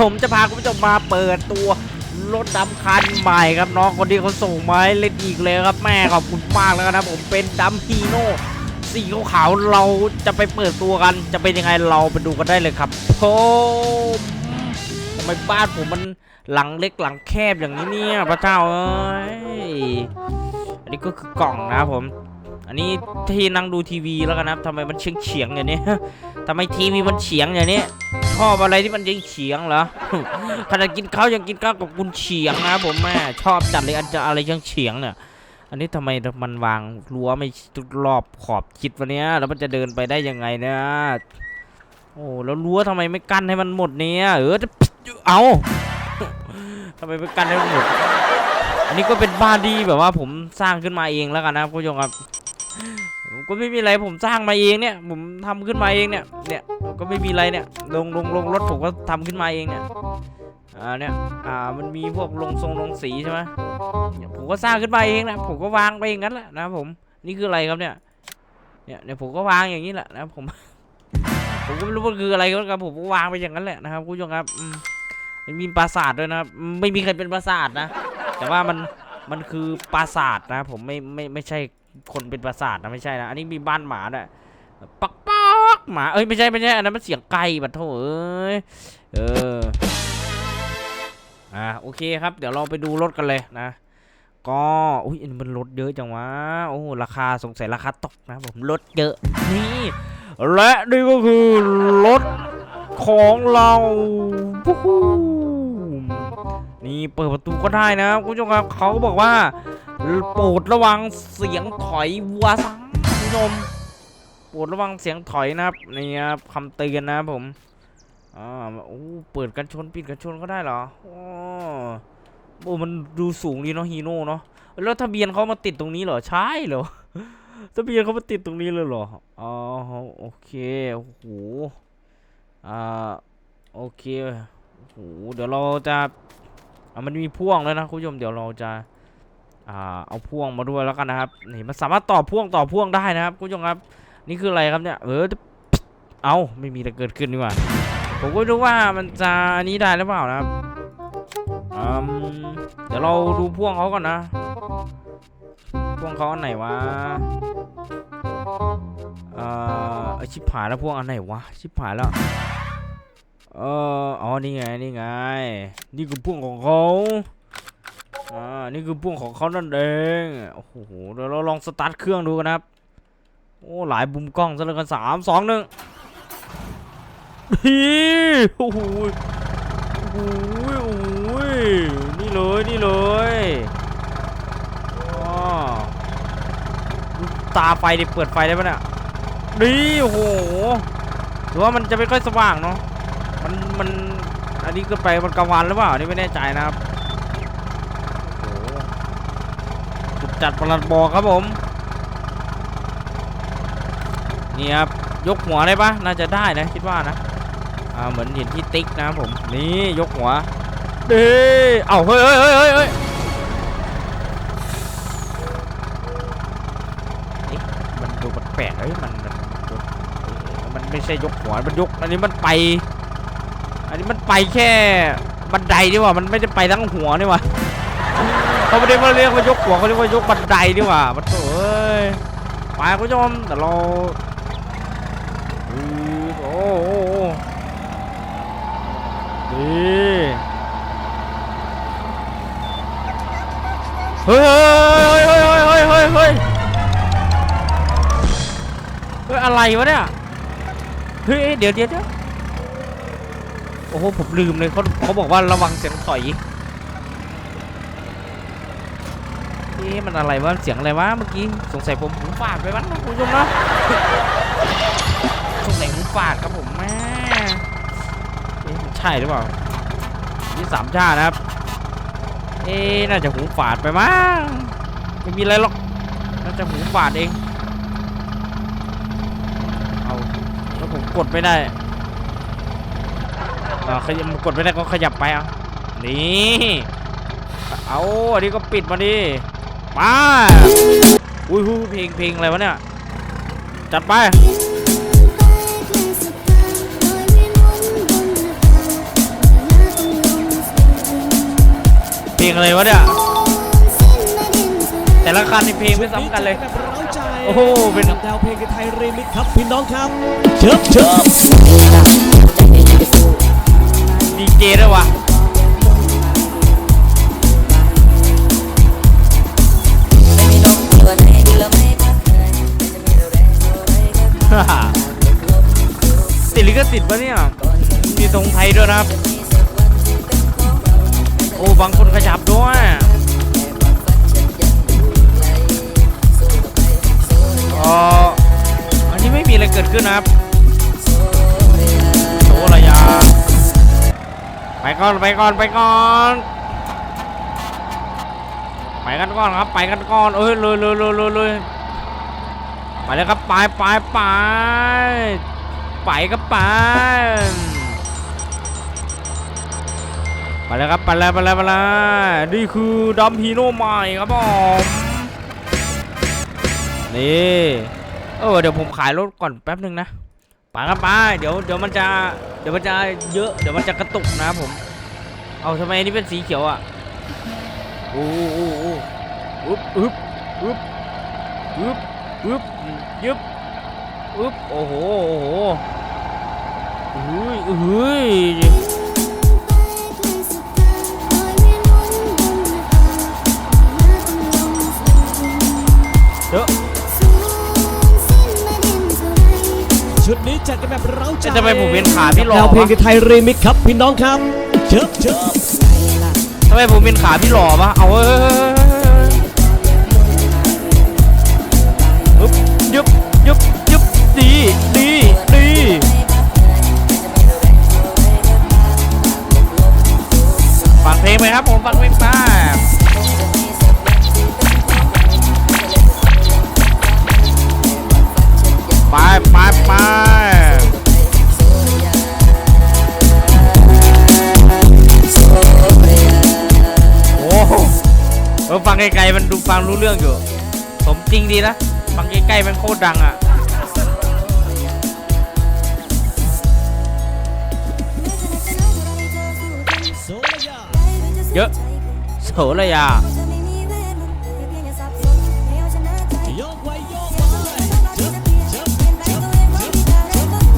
ผมจะพาคุณผู้ชมมาเปิดตัวรถดำคันใหม่ครับน้องคนที่เขาส่งมาเล่นอีกเลยครับแม่ขอบคุณมากแล้วนะผมเป็นดัมฮีโน่สีขาวๆเราจะไปเปิดตัวกัน จะเป็นยังไงเราไปดูกันได้เลยครับผมทำไมบ้านผมมันหลังเล็กหลังแคบอย่างนี้เนี่ยพระเจ้าเอ้ยอันนี้ก็คือกล่องนะครับผม นนี้ที่นั่งดูทีวีแล้วกันนะทำไมมันเฉียงเฉียงๆอย่างนี้ทำไมทีวีมันเฉียงอย่างนี้ชอบอะไรที่มันยิงเฉียงเหรอขนาดกินข้าวยังกินข้าวกับกุนเฉียงนะผมแม่ชอบจัดเลยอันจะอะไรยังเฉียงเนี่ยอันนี้ทำไมมันวางรั้วไม่รอบขอบชิดวันนี้ยแล้วมันจะเดินไปได้ยังไงเนี่ยโอ้แล้วรั้วทำไมไม่กั้นให้มันหมดเนี่ยเออจะเอาทำไมไม่กั้นให้มันหมดอันนี้ก็เป็นบ้านที่แบบว่าผมสร้างขึ้นมาเองแล้วกันนะผู้ชมครับ ก็ไม่มีอะไรผมสร้างมาเองเนี่ย ผมทำขึ้นมาเองเนี่ย เนี่ยก็ไม่มีอะไรเนี่ย ลงลงลงรถผมก็ทำขึ้นมาเองเนี่ยอ่าเนี่ยอ่ามันมีพวกลงทรงลงสีใช่ไหมผมก็สร้างขึ้นมาเองนะผมก็วางไปอย่างนั้นแหละนะผมนี่คืออะไรครับเนี่ยเนี่ยเนี่ยผมก็วางอย่างนี้แหละนะผมผมก็ไม่รู้ว่าคืออะไรก็แล้วกันผมก็วางไปอย่างนั้นแหละนะครับคุณผู้ชมครับมมันมีปราสาทด้วยนะครับไม่มีใครเป็นปราสาทนะ แต่ว่ามันมันคือปราสาทนะผมไม่ไม่ไม่ใช่ คนเป็นปราสาทนะไม่ใช่นะอันนี้มีบ้านหมาด้วยปักปักหมาเอ้ยไม่ใช่ไม่ใช่อันนั้นมันเสียงไก่บัดโถเอ้ยเอออ่าโอเคครับ เดี๋ยวเราไปดูรถกันเลยนะ ก็อุ้ยมันรถเยอะจังวะโอ้ราคาสงสัยราคาตกนะผมรถเยอะนี่และนี่ก็คือรถของเรานี่เปิดประตูก็ได้นะคุณผู้ชมครับเขาบอกว่า โปรดระวังเสียงถอยวัวซังคุณผู้ชมโปรดระวังเสียงถอยนะครับนี่ครับคำเตือนนะครับผมอ่าโอ้เปิดกันชนปิดกันชนก็ได้เหรอโอ้โอ้มันดูสูงดีเนาะฮีโน่เนาะแล้วทะเบียนเขามาติดตรงนี้เหรอใช่เหรอทะเบียนเขามาติดตรงนี้เลยเหรออ๋อโอเคโอ้โหอ่าโอเคโอ้โหเดี๋ยวเราจะอะมันมีพ่วงแล้วนะคุณผู้ชมเดี๋ยวเราจะ เอาพ่วงมาด้วยแล้วกันนะครับนี่มันสามารถต่อพ่วงต่อพ่วงได้นะครับคุณผู้ชมครับ นี่คืออะไรครับเนี่ยเออเอาไม่มีอะไรเกิดขึ้นดีกว่าผมก็รู้ว่ามันจะอันนี้ได้หรือเปล่านะครับอืมเดี๋ยวเราดูพ่วงเขาก่อนนะพ่วงเขาอันไหนวะเออชิบหายแล้วพ่วงอันไหนวะชิบหายแล้วเอออ๋อนี่ไงนี่ไง นี่คือพ่วงของเขา อ่า นี่คือพ่วงของเขานั่นเอง โอ้โห เดี๋ยวเราลองสตาร์ทเครื่องดูกันนะครับ โอ้ หลายมุมกล้องซะเหลยกันสามสองหนึ่งฮีโอ้โหโอ้โหโอ้โหนี่เลย นี่เลยว้าตาไฟดิเปิดไฟได้ปะเนี่ยนี่โอ้โหหรือว่ามันจะไม่ค่อยสว่างเนาะ มัน มัน อันนี้ก็ไปมันกลางวันหรือเปล่า นี่ไม่แน่ใจนะครับโอ้โห จัดประหลัดบอกครับผม นี่ครับ ยกหัวได้ปะน่าจะได้นะคิดว่านะอ่าเหมือนเห็นที่ติ๊กนะผม นี่ยกหัวดีเอ้าเฮ้ยเฮ้ยเฮ้ยเฮ้ยเฮ้ยเอ๊ะมันดูแปลกเฮ้ยมันมันมันไม่ใช่ยกหัวมันยกอันนี้มันไป อันนี้มันไปแค่บันไดนี่ว่ามันไม่ได้ไปทั้งหัวนี่หว่า เขาไม่ได้มาเรียกว่ายกหัวเขาเรียกว่ายกบันไดดีกว่าบันโอ้ยไปคุณผู้ชมแต่เราโอ้โหดีเฮ้ยเฮ้ยเฮ้ยเฮ้ยเฮ้ยเฮ้ยอะไรวะเนี่ยเฮ้ยเดี๋ยวเดี๋ยวเดี๋ยวโอ้โหผมลืมเลยเขาเขาบอกว่าระวังเสียงต่อย เอ๊ะมันอะไรวะเสียงอะไรวะเมื่อกี้สงสัยผมหูฝาดไปมั้งนะคุณผู้ชมนะสงสัยหูฝาดครับผมแม่เอ๊ะมันใช่หรือเปล่านี่สามชาตินะครับ เอ๊ะน่าจะหูฝาดไปมั้งไม่มีอะไรหรอกน่าจะหูฝาดเองเอาแล้วผมกดไม่ได้อ่าขยับกดไม่ได้ก็ขยับไปเอานี่เอาอันนี้ก็ปิดมาดิ มาอุ้ยอุ้ยเพลงเพลงอะไรวะเนี่ย จัดไปเลงอะไรวะเนี่ย แต่ละคันในเพลงไม่ซ้ำกันเลยแบบเร้าใจโอ้โห เป็นกับแนวเพลงไทยรีมิกครับพี่น้องครับเชิบเชิบดีเจด้วยวะ ติดลิขสิทธิ์ปะเนี่ย มีตรงไทยด้วยนะครับ โอ้บางคนขยับด้วยอ๋ออันนี้ไม่มีอะไรเกิดขึ้นนะครับโอ้ระยะไปก่อน ไปก่อน ไปก่อนไปกันก่อนครับ ไปกันก่อนเอ้ยเลยเลยเลยเลย ไปเลยครับไปไปไปไปก็ไปไปเลยครับไปเลยไปเลยไปเลยนี่คือดัมฮีโน่ใหม่ครับผมนี่เออเดี๋ยวผมขายรถก่อนแป๊บหนึ่งนะไปครับไปเดี๋ยวเดี๋ยวมันจะเดี๋ยวมันจะเยอะเดี๋ยวมันจะกระตุกนะครับผมเอาทำไมอันนี้เป็นสีเขียวอะโอ้โอ้โอ้อึ๊บอึ๊บอึ๊บอึ๊บอึ๊บ ยึบอึ๊บ โอ้โห โอ้โหเฮ้ยเฮ้ยเยอะชุดนี้จัดกันแบบเร้าใจเอ๊ะทำไมผมเห็นขาพี่หล่อแนวเพลงวะไทยรีมิกครับพี่น้องครับเชิบเชิบทำไมผมเป็นขาพี่หล่อปะเอาเฮ้ย ไปครับผมฟังเพลงไปไปไปไปโอ้โหเออฟังไกลๆมันดูฟังรู้เรื่องอยู่ สมจริงดีนะ ฟังใกล้ๆมันโคตรดังอะ เยอะโสระยาโยกไว้โยกไว้เชิบเชิบเชิบ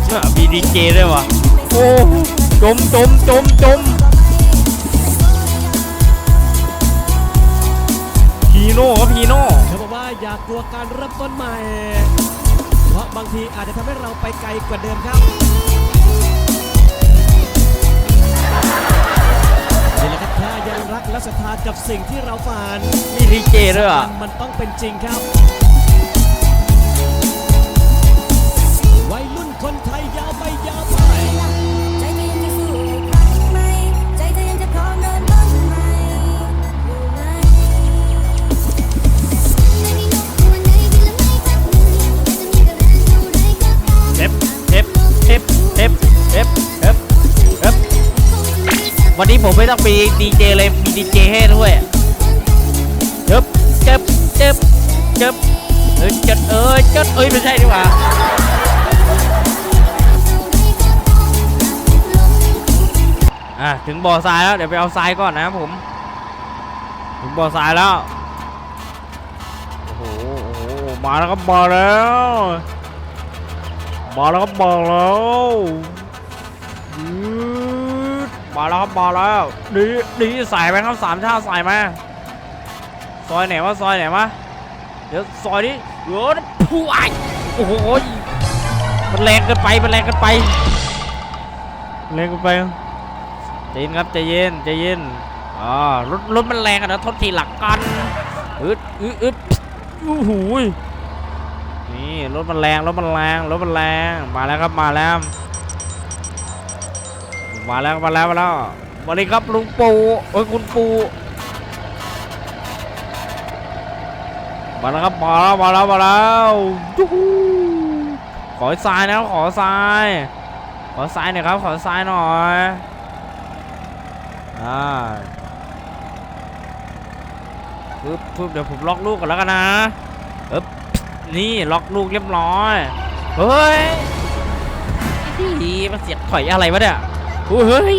เชิบมีดีเจด้วยวะโอ้จมจมจมจมพีโน่ครับพีโน่เขาบอกว่าอย่ากลัวการเริ่มต้นใหม่ เพราะบางทีอาจจะทำให้เราไปไกลกว่าเดิมครับ ถ้ายังรักและศรัทธากับสิ่งที่เราฝัน มีดีเจด้วยอะ มันต้องเป็นจริงครับ วันนี้ผมไม่ต้องมีดีเจเลยมีดีเจให้ด้วยเจ็บเจ็บเจ็บเจ็บเออจัดเออจัดเอ้ยไม่ใช่ดีกว่าอะถึงบ่อทรายแล้วเดี๋ยวไปเอาทรายก่อนนะครับผม ถึงบ่อทรายแล้วโอ้โหโอ้โหมาแล้วครับมาแล้วมาแล้วครับมาแล้ว มาแล้วครับมาแล้วดีดีใส่ไหมครับสามชาติใส่ไหมซอยไหนวะซอยไหนวะเดี๋ยวซอยนี้เดี๋ยวผู้ไอโอ้โหมันแรงเกินไปมันแรงเกินไปแรงเกินไปใจเย็นครับใจเย็นใจเย็นอ่ารถรถมันแรงอะนะทดทีหลักกันอึดอึดอึดอู้หูยนี่รถมันแรงรถมันแรงรถมันแรงมาแล้วครับมาแล้ว มาแล้วมาแล้วมาแล้วสวัสดีครับลุงปูโอ้ยคุณปูมาแล้วครับมาแล้วมาแล้วมาแล้วยูฮูขอทรายนะขอทรายขอทรายหน่อยครับขอทรายหน่อยอ่าปึ๊บปึ๊บเดี๋ยวผมล็อกลูกก่อนแล้วกันนะปึ๊บนี่ล็อกลูกเรียบร้อยเฮ้ยอีมันเสียบถอยอะไรวะเนี่ยโอ้ย เฮ้ย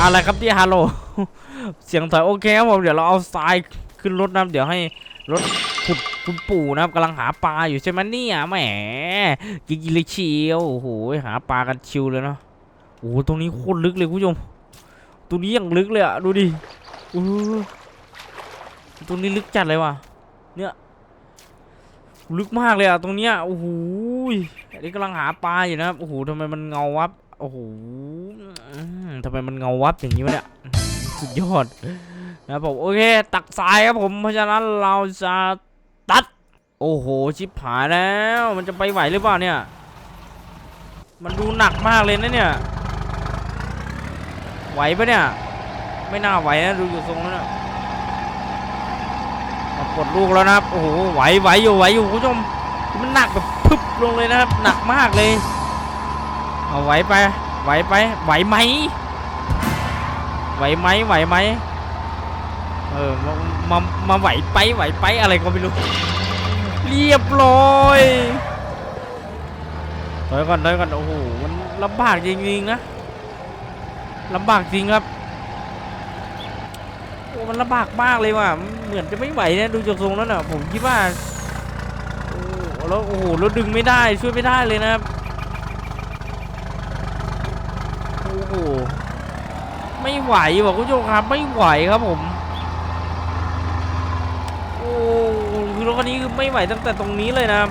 อะไรครับที่ฮัลโหลเสียงถอยโอเคครับผมเดี๋ยวเราเอาทรายขึ้นรถนะเดี๋ยวให้รถขุดคุณปู่นะครับกำลังหาปลาอยู่ใช่ไหมเนี่ยแหมกินกินเลยเชียวโอ้โหหาปลากันชิวเลยเนาะโอ้โหตรงนี้โคตรลึกเลยคุณผู้ชมตรงนี้ยังลึกเลยอะดูดิโอ้ตรงนี้ลึกจัดเลยว่ะเนี่ย ลึกมากเลยอะตรงเนี้ยโอ้โหอันนี้กำลังหาปลาอยู่นะครับโอ้โหทำไมมันเงาวับโอ้โหทำไมมันเงาวับอย่างนี้วะเนี่ยสุดยอดนะผมโอเค ตักทรายครับผมเพราะฉะนั้นเราจะตัด โอ้โหชิบหายแล้ว มันจะไปไหวหรือเปล่าเนี่ย มันดูหนักมากเลยนะเนี่ยไหวปะเนี่ย ไม่น่าไหวนะดูอยู่ทรงแล้วเนี่ย มาปลดลูกแล้วนะครับโอ้โหไหวไหวอยู่ไหวอยู่คุณผู้ชมมันหนักแบบพึบลงเลยนะครับ หนักมากเลย เอาไหวไป ไหวไป ไหวไหมไหวไหมไหวไหมเออมามามาไหวไปไหวไปอะไรก็ไม่รู้ เรียบร้อยถอยก่อนถอยก่อนโอ้โหมันลำบากจริงๆนะลำบากจริงครับ มันลำบากมากเลยว่ะเหมือนจะไม่ไหวนะดูจากทรงแล้วน่ะผมคิดว่าโอ้แล้วโอ้โหแล้วดึงไม่ได้ช่วยไม่ได้เลยนะครับโอ้โหไม่ไหวว่ะคุณผู้ชมครับไม่ไหวครับผมโอ้คือรถคันนี้คือไม่ไหวตั้งแต่ตรงนี้เลยนะครับ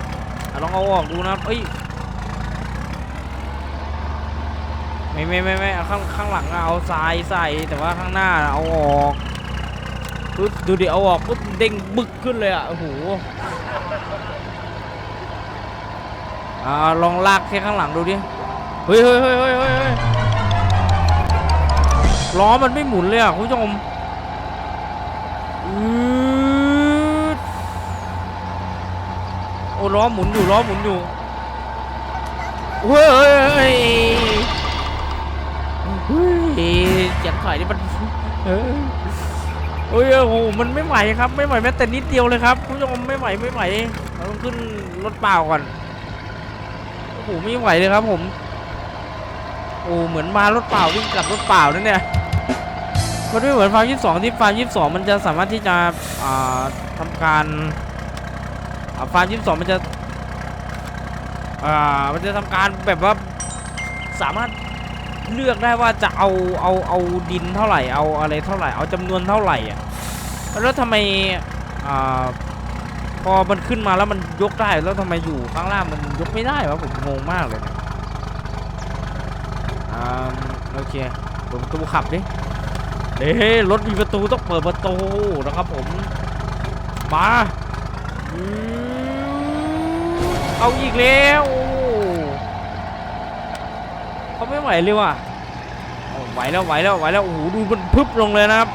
ลองเอาออกดูนะครับเอ้ยไม่ไม่ไม่ไม่เอาข้างข้างหลังอะเอาทรายใส่แต่ว่าข้างหน้าเอาออก ดูดิเอาออกปุ๊บเด้งบึกขึ้นเลยอะโอ้โหอ่าลองลากแค่ข้างหลังดูดิเฮ้ยเฮ้ยเฮ้ยเฮ้ยเฮ้ยเฮ้ยล้อมันไม่หมุนเลยอะคุณผู้ชมอืดโอ้ล้อหมุนอยู่ล้อหมุนอยู่เฮ้ยเฮ้ยเฮ้ยเฮ้ยเจ็บถอยนี่มันเฮ้ย โอ้ยโอ้โหมันไม่ไหวครับ ไม่ไหวแม้แต่นิดเดียวเลยครับคุณผู้ชมไม่ไหวไม่ไหวเราต้องขึ้นรถเปล่าก่อนโอ้โหไม่ไหวเลยครับ ผม โอ้เหมือนมารถเปล่าวิ่งกลับรถเปล่านั่นเนี่ยมันไม่เหมือนฟาร์มยี่สิบสองที่ฟาร์มยี่สิบสองมันจะสามารถที่จะอ่าทำการฟาร์มยี่สิบสองมันจะมันจะทำการแบบว่าสามารถ เลือกได้ว่าจะเอาเอาเอาดินเท่าไหร่เอาอะไรเท่าไหร่เอาจำนวนเท่าไหร่อะแล้วทำไมอ่าพอมันขึ้นมาแล้วมันยกได้แล้วทำไมอยู่ข้างล่างมันยกไม่ได้วะผมงงมากเลยนี่ยอ่าโอเคเปิดประตูขับดิเอ้รถมีประตูต้องเปิดประตูนะครับผมมาเอาอีกแล้ว ไม่ไหวเลยว่ะไหวแล้วไหวแล้วไหวแล้วโอ้โหดูมันพึบลงเลยนะครับ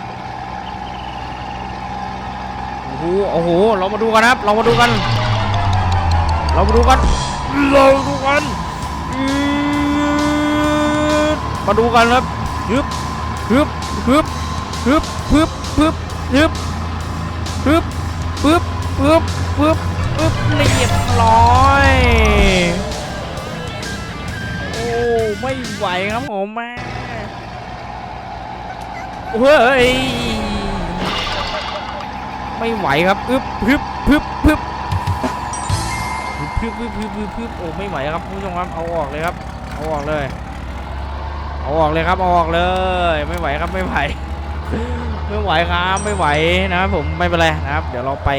โอ้โหโอ้โหเรามาดูกันครับ เรามาดูกัน เรามาดูกันเราดูกันมาดูกันครับฮึบฮึบฮึบปึ๊บปึ๊บปึ๊บปึ๊บปึ๊บปึ๊บปึ๊บปึ๊บปึ๊บเรียบร้อย ไม่ไหวครับผมแม่เฮ้ยไม่ไหวครับปึ๊บปึ๊บปึ๊บปึ๊บปึ๊บปึ๊บปึ๊บปึ๊บปึ๊บโอ้ไม่ไหวครับคุณผู้ชมครับเอาออกเลยครับเอาออกเลยเอาออกเลยครับเอาออกเลย ไม่ไหวครับไม่ไหวไม่ไหวครับไม่ไหวนะครับผมไม่เป็นไรนะครับ เดี๋ยวเราไป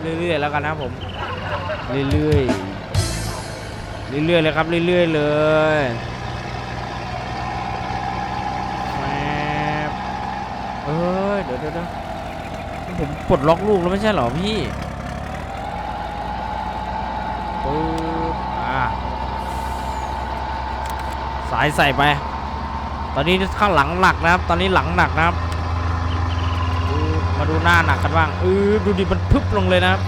เรื่อยๆแล้วกันนะครับผม เรื่อยๆ เรื่อยๆเลยครับเรื่อยๆเลยแป๊บเอ้ยเดี๋ยวเดี๋ยวเดี๋ยวผมปลดล็อกลูกแล้วไม่ใช่เหรอพี่ปึ๊บอะสายใส่ไป ตอนนี้ข้างหลังหนักนะครับ ตอนนี้หลังหนักนะครับอือมาดูหน้าหนักกันบ้างเออดูดิมันพึบลงเลยนะครับ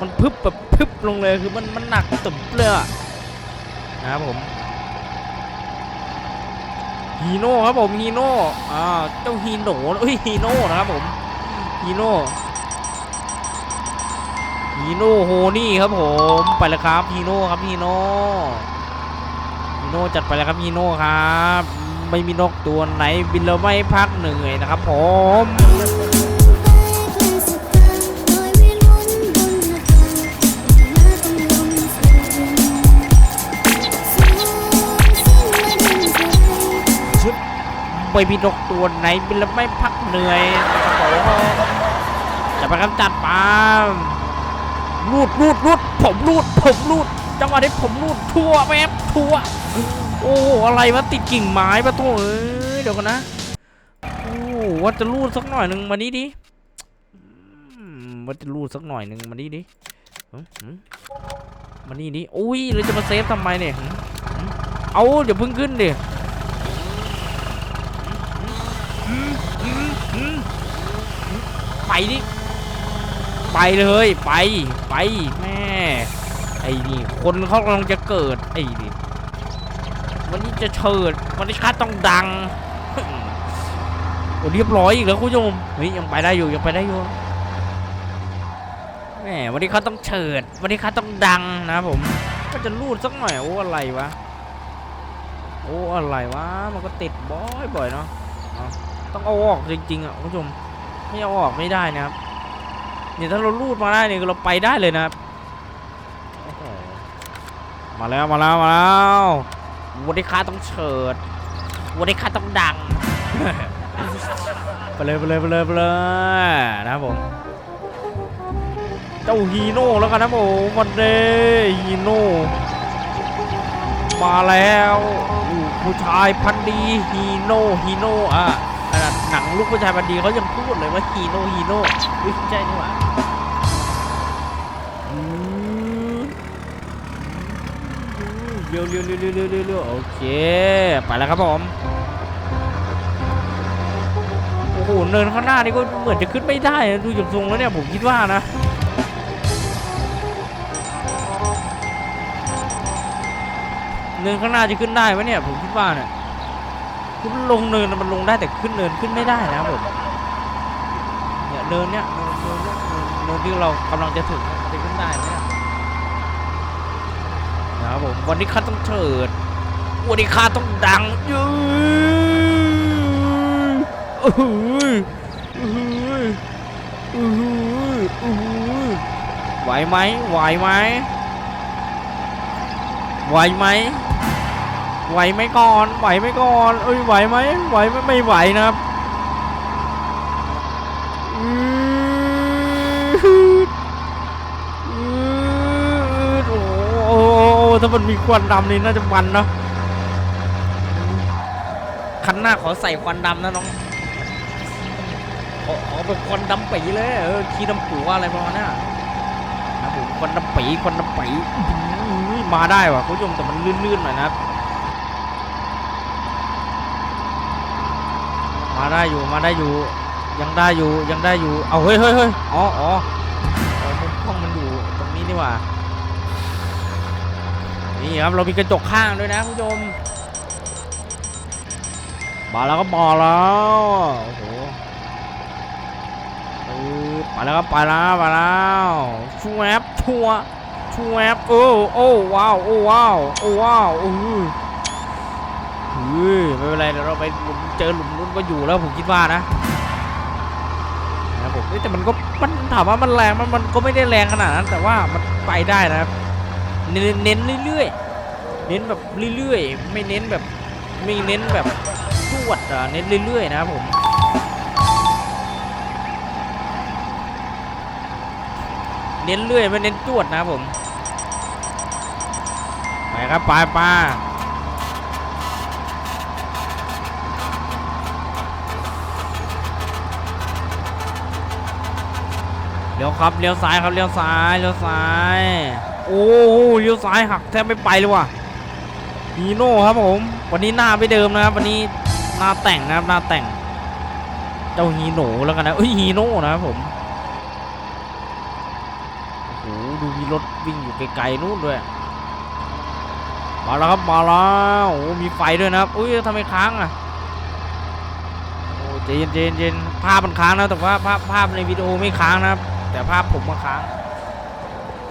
มันพึบแบบพึบลงเลยคือมันมันหนักตึบเลยอะนะครับผมฮีโน่ครับผมฮีโน่อ่าเจ้าฮีโน่เอ้ยฮีโน่นะครับผมฮีโน่ฮีโน่โฮนี่ครับผมไปแล้วครับฮีโน่ครับฮีโน่ฮีโน่จัดไปแล้วครับฮีโน่ครับ ไม่มีนกตัวไหนบินแล้วไม่พักเหนื่อยนะครับผม ไม่มีนกตัวไหนบินแล้วไม่พักเหนื่อยนะคับผมจะไปกำจัดปาล์มรูดรูดรูดผมรูดผมรูดจังหวะนี้ผมรูดทั่วแมบทั่ว โอ้อะไรวะติดกิ่งไม้ปะโถเอ้ยเดี๋ยวกันนะโอ้ว่าจะรูดสักหน่อยหนึ่งมานี่ดิว่าจะรูดสักหน่อยหนึ่งมานี่ดิมานี่ดิอุ้ยเราจะมาเซฟทำไมเนี่ยเอาเดี๋ยวพิ่งขึ้นเดิหืมหืมหืมหืม ไปดิไปเลยไปไปแม่ไอ้นี่คนเขากำลังจะเกิดไอ้นี่วันนี้จะเฉิดวันนี้ข้าต้องดังโอ้เรียบร้อยอีกแล้วคุณผู้ชมเฮ้ยยังไปได้อยู่ยังไปได้อยู่แหมวันนี้เขาต้องเฉิด วันนี้เขาต้องดังนะครับผม ก็จะรูดสักหน่อยโอ้อะไรวะโอ้อะไรวะมันก็ติดบ่อยบ่อยๆเนาะเอาต้องเอาออกจริงๆอะคุณผู้ชม ไม่เอาออกไม่ได้นะครับเนี่ยถ้าเรารูดมาได้เนี่ยเราไปได้เลยนะครับมาแล้วมาแล้วมาแล้ววันนี้ข้าต้องเฉิดวันนี้ข้าต้องดังไปเลยไปเลยไปเลยไปเลยนะครับผมเจ้าฮีโน่แล้วกันนะผมวันเดย์ฮีโน่มาแล้วผู้ชายพันธ์ดีฮีโน่ฮีโน่อะ นาดหนังลูกผู้ชายพันดีเขายังพูดเลยว่าฮีโน่ฮีโน่อุ๊ยใช่นี่หว่าอืมเร็วเร็วเร็วเร็วเร็วเร็วเร็วโอเค ไปแล้วครับผม โอ้โห เนินข้างหน้านี่ก็เหมือนจะขึ้นไม่ได้ดูจากทรงแล้วเนี่ย ผมคิดว่านะเนินข้างหน้าจะขึ้นได้ไหมเนี่ย ผมคิดว่าเนี่ย คือมันลงเนินมันลงได้แต่ขึ้นเนินขึ้นไม่ได้นะครับผมเนี่ยเนินเนี่ยเนินเนินเนินที่เรากำลังจะถึงจะขึ้นได้เนี่ยนะครับผมวันนี้ข้าต้องเฉิดวันนี้ข้าต้องดังยืนเอ้ยเอ้ยเอ้ยเอ้ไหวไหมไหวไหมไหวไหม ไหวไหมก่อนไหวไหมก่อนเอ้ยไหวไหมไหวไหมไม่ไหวนะครับอือืดโอ้โอ้โหถ้ามันมีควันดำนี่น่าจะมันนะคันหน้าขอใส่ควันดำนะน้องขอขอเป็นควันดำปีเลยเออขี้ดำปูอะไรประมาณนี้นะผมควันดำปีควันดำปีมาได้ว่ะคุณผู้ชมแต่มันลื่นๆหน่อยนะครับ มาได้อยู่มาได้อยู่ ยังได้อยู่ยังได้อยู่ เอาเฮ้ยเฮ้ยเฮ้ยอ๋ออ๋ออ๋อมุมกล้องมันอยู่ตรงนี้นี่หว่านี่ครับเรามีกระจกข้างด้วยนะคุณผู้ชมมาแล้วก็มาแล้วโอ้โหไปแล้วครับไปแล้วไปแล้วชูแอปชัวชูแอปโอ้โอ้ว้าวโอ้ว้าวโอ้ว้าวเออเฮ้ยไม่เป็นไรเดี๋ยวเราไปหลุมเจอหลุมนู้นก็อยู่แล้วผมคิดว่านะนะผมแต่มันก็มันถามว่ามันแรงมันมันก็ไม่ได้แรงขนาดนั้น แต่ว่ามันไปได้นะครับ เน้นเน้นเรื่อยๆเน้นแบบเรื่อยๆ ไม่เน้นแบบไม่เน้นแบบจวดอะเน้นเรื่อยๆนะครับผมเน้นเรื่อยไม่เน้นจวดนะครับผมไปครับไปไป เลี้ยวครับเลี้ยวซ้ายครับเลี้ยวซ้ายเลี้ยวซ้าย โอ้โหเลี้ยวซ้ายหักแทบไม่ไปเลยว่ะฮีโน่ครับผม วันนี้หน้าไม่เดิมนะครับ วันนี้หน้าแต่งนะครับหน้าแต่ง เจ้าฮีโน่แล้วกันนะเอ้ยฮีโน่นะครับผมโอ้โหดูมีรถวิ่งอยู่ไกลๆนู่นด้วยมาแล้วครับมาแล้วโอ้มีไฟด้วยนะครับอุ้ยทำไมค้างอะโอ้เจนเจนเจนภาพมันค้างนะแต่ว่าภาพภาพในวิดีโอไม่ค้างนะครับ แต่ภาพผมมาค้าง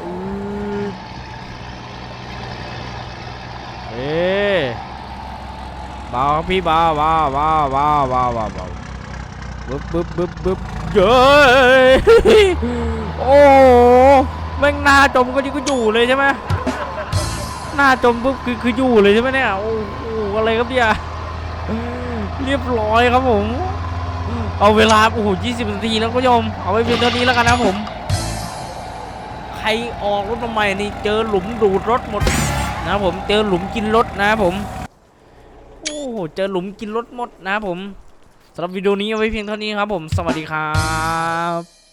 อือเอ๊ะไปเบาครับพี่เบาเบาเบาเบาเบาเบาเบาบึ๊บบึ๊บบึ๊บบึ๊บเย้ยโอ้แม่งหน้าจมก็ยิ่งก็อยู่เลยใช่ไหมหน้าจมปุ๊บคือคืออยู่เลยใช่ไหมเนี่ย โอ้โหอะไรครับเนี่ยเรียบร้อยครับผม เอาเวลาโอ้โห20นาทีแล้วคุณผู้ชมเอาไว้เพียงเท่านี้แล้วกันนะผม ใครออกรถมาใหม่นี่เจอหลุมดูดรถหมดนะผมเจอหลุมกินรถนะผมโอ้โหเจอหลุมกินรถหมดนะผมสำหรับวิดีโอนี้เอาไว้เพียงเท่านี้ครับผมสวัสดีครับ